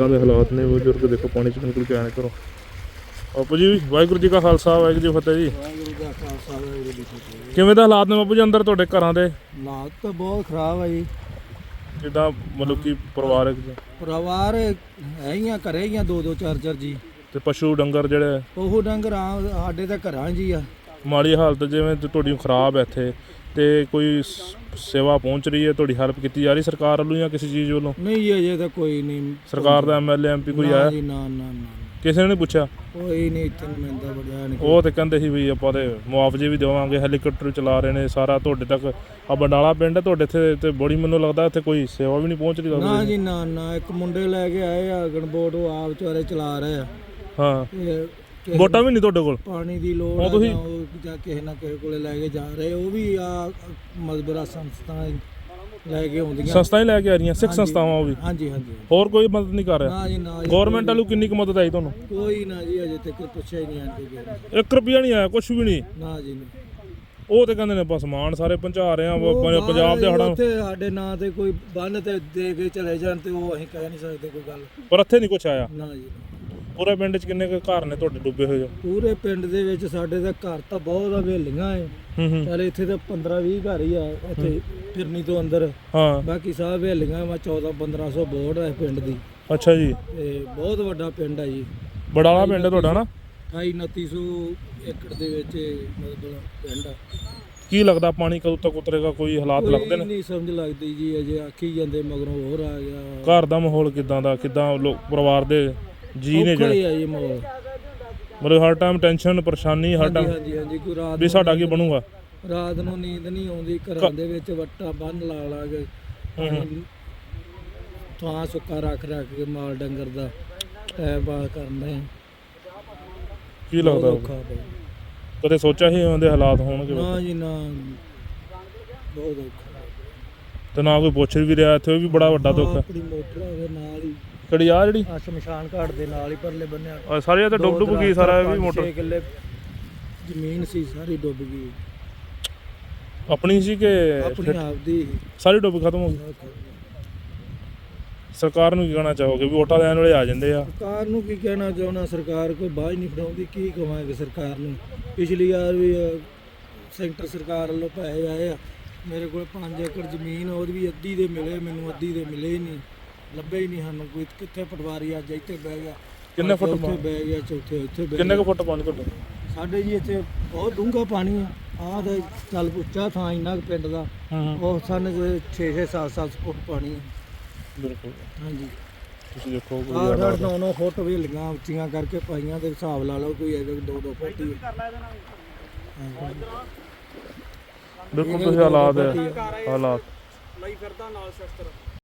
ਕਿੱਦਾਂ ਦੇ ਹਾਲਾਤ ਨੇ ਬਜ਼ੁਰਗ? ਦੇਖੋ ਪਾਣੀ ਚ ਨਿਕਲ ਕੇ ਆਏ ਕਰੋ। ਬਾਪੂ ਜੀ ਵਾਹਿਗੁਰੂ ਜੀ ਕਾ ਖਾਲਸਾ ਵਾਹਿਗੁਰੂ ਜੀ ਫਤਿਹ ਜੀ। ਵਾਹਿਗੁਰੂ ਦਾ ਖਾਲਸਾ ਵਾਹਿਗੁਰੂ ਜੀ ਕੀ ਫਤਿਹ। ਕਿਵੇਂ ਦਾ ਹਾਲਾਤ ਨੇ ਬਾਪੂ ਜੀ ਅੰਦਰ ਤੁਹਾਡੇ ਘਰਾਂ ਦੇ? ਹਾਲਾਤ ਤਾਂ ਬਹੁਤ ਖਰਾਬ ਆ ਜੀ। ਜਿੱਦਾਂ ਮਤਲਬ ਕਿ ਪਰਿਵਾਰਕ ਜੀ ਪਰਿਵਾਰ ਹੈਗੀਆਂ ਘਰੇ ਹੀ ਆ ਦੋ ਦੋ ਚਾਰ ਚਾਰ ਜੀ। ਤੇ ਪਸ਼ੂ ਡੰਗਰ ਜਿਹੜੇ ਉਹ ਡੰਗਰ ਆ ਸਾਡੇ ਤਾਂ ਘਰਾਂ 'ਚ ਹੀ ਆ। ਮਾੜੀ ਹਾਲਤ ਜਿਵੇਂ ਤੇ ਤੁਹਾਡੀ ਖਰਾਬ ਹੈ ਇੱਥੇ। ਤੇ ਕੋਈ ਸ- ਸੇਵਾ ਪਹੁੰਚ ਰਹੀ ਹੈ ਤੁਹਾਡੀ ਹੈਲਪ ਕੀਤੀ ਜਾ ਰਹੀ ਸਰਕਾਰ ਵੱਲੋਂ ਜਾਂ ਕਿਸੇ ਚੀਜ਼ ਵੱਲੋਂ? ਨਹੀਂ ਅਜੇ ਤਾਂ ਕੋਈ ਨਹੀਂ। ਸਰਕਾਰ ਦਾ ਐਮਐਲਏ ਐਮਪੀ ਕੋਈ ਨਾ ਆਇਆ? ਜੀ ਨਾ ਨਾ ਨਾ ਕਿਸੇ ਨੇ ਨਹੀਂ ਪੁੱਛਿਆ? ਕੋਈ ਨਹੀਂ ਇੱਥੇ ਮਿਲਦਾ ਬੜਿਆ ਨਹੀਂ ਉਹ ਤੇ ਕਹਿੰਦੇ ਸੀ ਵੀ ਆਪਾਂ ਤੇ ਮੁਆਵਜ਼ੇ ਵੀ ਦੇਵਾਂਗੇ ਹੈਲੀਕਾਪਟਰ ਚਲਾ ਰਹੇ ਨੇ ਸਾਰਾ ਤੁਹਾਡੇ ਤੱਕ ਆ ਬੰਡਾਲਾ ਪਿੰਡ ਹੈ ਤੁਹਾਡੇ ਇੱਥੇ ਤੇ ਬੜੀ ਮੈਨੂੰ ਲੱਗਦਾ ਇੱਥੇ ਕੋਈ ਸੇਵਾ ਵੀ ਨਹੀਂ ਪਹੁੰਚ ਰਹੀ ਨਾ ਜੀ ਨਾ ਨਾ। ਇੱਕ ਮੁੰਡੇ ਲੈ ਕੇ ਆਏ ਆ ਗਣਬੋਟ ਉਹ ਆਪ ਵਿਚਾਰੇ ਚਲਾ ਰਹੇ ਆ। ਹਾਂ। ਕਿਸੇ ਵੋਟਾਂ ਵੀ ਨਹੀਂ ਤੁਹਾਡੇ ਕੋਲ? ਪਾਣੀ ਦੀ ਲੋੜ ਉਹ ਆ ਤੁਸੀਂ- ਜਾਂ ਉਹ ਜਾਂ ਕਿਸੇ ਨਾ ਕਿਸੇ ਕੋਲੇ ਲੈ ਕੇ ਜਾ ਰਹੇ ਉਹ ਵੀ ਆ ਮਜ਼ਬਰਾ ਸੰਸਥਾ ਲੈ ਕੇ ਆਉਂਦੀਆਂ। ਸੰਸਥਾਵਾਂ ਹੀ ਲੈ ਕੇ ਆ ਰਹੀਆਂ ਸਿੱਖ ਹਾਂਜੀ। ਸੰਸਥਾਵਾਂ ਉਹ ਵੀ? ਹਾਂਜੀ ਹਾਂਜੀ ਹੋਰ ਕੋਈ ਮਦਦ ਨਹੀਂ ਕਰ ਰਿਹਾ? ਨਾ ਜੀ ਨਾ ਜੀ, ਗਵਰਨਮੈਂਟ ਵੱਲੋਂ ਕਿੰਨੀ ਕੁ ਮਦਦ ਆਈ ਤੁਹਾਨੂੰ? ਕੋਈ ਨਾ ਜੀ ਅਜੇ ਤੱਕ ਪੁੱਛਿਆ ਹੀ ਨਹੀਂ ਆਂਟੀ ਜੀ 1 ਰੁਪਿਆ ਨਹੀਂ ਆਇਆ ਕੁਝ ਵੀ ਨਹੀਂ। ਨਾ ਜੀ ਨਾ। ਉਹ ਤੇ ਕਹਿੰਦੇ ਨੇ ਆਪਾਂ ਸਮਾਨ ਸਾਰੇ ਪਹੁੰਚਾ ਰਹੇ ਆ ਉਹ ਬਾਹਰ ਪੰਜਾਬ ਦੇ ਹੜਾਂ ਉੱਥੇ ਸਾਡੇ ਨਾਂ ਤੇ ਕੋਈ ਬੰਨ ਤੇ ਦੇ ਕੇ ਚਲੇ ਜਾਣ ਤੇ ਉਹ ਅਸੀਂ ਕਹਿ ਨਹੀਂ ਸਕਦੇ ਕੋਈ ਗੱਲ। ਪਰ ਇੱਥੇ ਨਹੀਂ ਕੁਝ ਆਇਆ। ਨਾ ਜੀ ਨਾ। ਪੂਰੇ ਪਿੰਡ 'ਚ ਕਿੰਨੇ ਕੁ ਘਰ ਨੇ ਤੁਹਾਡੇ ਡੁੱਬੇ ਹੋਏ? ਪੂਰੇ ਪਿੰਡ ਦੇ ਵਿੱਚ ਸਾਡੇ ਦਾ ਘਰ ਤਾਂ ਬਹੁਤ ਆ ਵੇਲੀਆਂ ਏ ਹੂੰ ਹੂੰ। ਚੱਲ ਇੱਥੇ ਤਾਂ 15 20 ਘਰ ਹੀ ਆ ਇੱਥੇ ਫਿਰਨੀ ਤੋਂ ਅੰਦਰ। ਹਾਂ। ਬਾਕੀ ਸਭ ਵੇਲੀਆਂ ਵਾ 14 1500 ਵੋਟ ਹੈ ਪਿੰਡ ਦੀ। ਅੱਛਾ ਜੀ। ਤੇ ਬਹੁਤ ਵੱਡਾ ਪਿੰਡ ਆ ਜੀ। ਬੜਾਲਾ ਪਿੰਡ ਹੈ ਤੁਹਾਡਾ ਨਾ? 28 2900 ਏਕੜ ਦੇ ਵਿੱਚ ਮਤਲਬ ਪਿੰਡ ਆ। ਕੀ ਲੱਗਦਾ ਪਾਣੀ ਕਦੋਂ ਤੱਕ ਉਤਰੇਗਾ? ਕੋਈ ਹਾਲਾਤ ਲੱਗਦੇ ਨੇ? ਨਹੀਂ ਸਮਝ ਲੱਗਦੀ ਜੀ ਅਜੇ ਆਖੀ ਜਾਂਦੇ ਮਗਰੋਂ ਹੋਰ ਆ ਗਿਆ। ਘਰ ਦਾ ਮਾਹੌਲ ਕਿਦਾਂ ਦਾ? ਕਿਦਾਂ ਲੋਕ ਪਰਿਵਾਰ ਦੇ ਜੀ ਨੇ ਔਖਾ ਜਿਹੜੇ ਹੀ ਆ ਜੀ ਮਾਹੌਲ। ਮਤਲਬ ਹਰ ਟਾਈਮ ਟੈਨਸ਼ਨ ਪਰੇਸ਼ਾਨੀ ਹਰ ਹਾਂਜੀ ਟਾਈਮ ਹਾਂਜੀ ਹਾਂਜੀ ਕੋਈ ਰਾਤ ਵੀ ਨੂੰ ਸਾਡਾ ਕੀ ਬਣੂਗਾ? ਰਾਤ ਨੂੰ ਨੀਂਦ ਨਹੀਂ ਆਉਂਦੀ ਘਰਾਂ ਦੇ ਵਿੱਚ ਵੱਟਾ ਬੰਨ ਲਾ ਲਾ ਕੇ। ਥਾਂ ਸੁੱਕਾ ਰੱਖ ਰੱਖ ਕੇ ਮਾਲ ਡੰਗਰ ਦਾ ਟਾਈਮ ਪਾਸ ਕਰਨਾ ਹੈ ਕੀ ਲੱਗਦਾ ਔਖਾ ਪਿਆ। ਕਦੇ ਸੋਚਿਆ ਸੀ ਉਹਦੇ ਹਾਲਾਤ ਹੋਣਗੇ? ਨਾ ਜੀ ਨਾ। ਬਹੁਤ ਔਖਾ। ਤੇ ਨਾ ਕੋਈ ਪੁੱਛ ਵੀ ਰਿਹਾ ਇੱਥੇ ਉਹ ਵੀ ਬੜਾ ਵੱਡਾ ਦੁੱਖ ਹੈ ਆਪਣੀ ਮੋਟਰ ਉਹਦੇ ਨਾਲ ਹੀ ਕਿਹੜੀ ਆ ਜਿਹੜੀ? ਆ ਸ਼ਮਸ਼ਾਨ ਘਾਟ ਦੇ ਨਾਲ ਹੀ ਪਰਲੇ ਬੰਨਿਆ। ਆਹ ਸਾਰੀ ਇਹ ਤਾਂ ਡੁੱਬ ਡੁੱਬ ਗਈ ਸਾਰਾ ਇਹ ਵੀ ਮੋਟਰ। ਕਿੱਲੇ ਜ਼ਮੀਨ ਸੀ ਸਾਰੀ ਡੁੱਬ ਗਈ। ਆਪਣੀ ਸੀ ਕਿ ਆਪਣੀ ਆਪ ਦੀ ਸਾਰੀ ਡੁੱਬ ਖਤਮ ਹੋ ਗਈ? ਸਰਕਾਰ ਨੂੰ ਕੀ ਕਹਿਣਾ ਚਾਹੋਗੇ ਵੀ ਵੋਟਾਂ ਲੈਣ ਵਾਲੇ ਆ ਜਾਂਦੇ ਆ? ਸਰਕਾਰ ਨੂੰ ਕੀ ਕਹਿਣਾ ਚਾਹੁੰਦਾ? ਸਰਕਾਰ ਕੋਈ ਬਾਝ ਨਹੀਂ ਫੜਾਉਂਦੀ ਕੀ ਕਵਾਂਗੇ ਸਰਕਾਰ ਨੂੰ? ਪਿਛਲੀ ਵਾਰ ਵੀ ਸੈਂਟਰ ਸਰਕਾਰ ਵੱਲੋਂ ਪੈਸੇ ਆਏ ਆ। ਮੇਰੇ ਕੋਲ 5 ਏਕੜ ਜ਼ਮੀਨ ਉਹਦੀ ਵੀ ਅੱਧੀ ਦੇ ਮਿਲੇ ਮੈਨੂੰ ਅੱਧੀ ਦੇ ਮਿਲੇ ਹੀ ਨਹੀਂ। ਲੱਭੇ ਹੀ ਨਹੀਂ ਸਾਨੂੰ ਕੋਈ ਕਿੱਥੇ ਪਟਵਾਰੀ ਅੱਜ ਇੱਥੇ ਬਹਿ ਗਿਆ। ਕਿੰਨੇ ਫੁੱਟ ਉੱਥੇ ਬਹਿ ਗਿਆ ਚੌਥੇ ਉੱਥੇ ਬਹਿ ਕਿੰਨੇ ਗਿਆ। ਕੁ ਫੁੱਟ ਪਾਣੀ ਤੁਹਾਡੇ? ਸਾਡੇ ਜੀ ਇੱਥੇ ਬਹੁਤ ਡੂੰਘਾ ਪਾਣੀ ਆ। ਆਹ ਤੇ ਚੱਲ ਉੱਚਾ ਥਾਂ ਇੰਨਾ ਕੁ ਪਿੰਡ ਦਾ। ਹੂੰ ਉਹ ਸਨ 6 6 7 7 ਫੁੱਟ ਪਾਣੀ ਆ। ਬਿਲਕੁਲ। ਹਾਂਜੀ। ਤੁਸੀਂ ਦੇਖੋ ਕੋਈ ਆਹ ਜ਼ਿਆਦਾ- ਡਰ 9 ਫੁੱਟ ਵੇਲੀਆਂ ਉੱਚੀਆਂ ਕਰਕੇ ਪਾਈਆਂ ਦੇ ਹਿਸਾਬ ਲਾ ਲਓ ਕੋਈ ਹੈਗਾ 2 2 ਫੁੱਟ ਹੀ ਬਿਲਕੁਲ ਤੁਸੀਂ ਹਾਲਾਤ ਹਾਲਾਤ। ਲਈ ਫਿਰਦਾ ਨਾਲ ਸ਼ਸਤਰ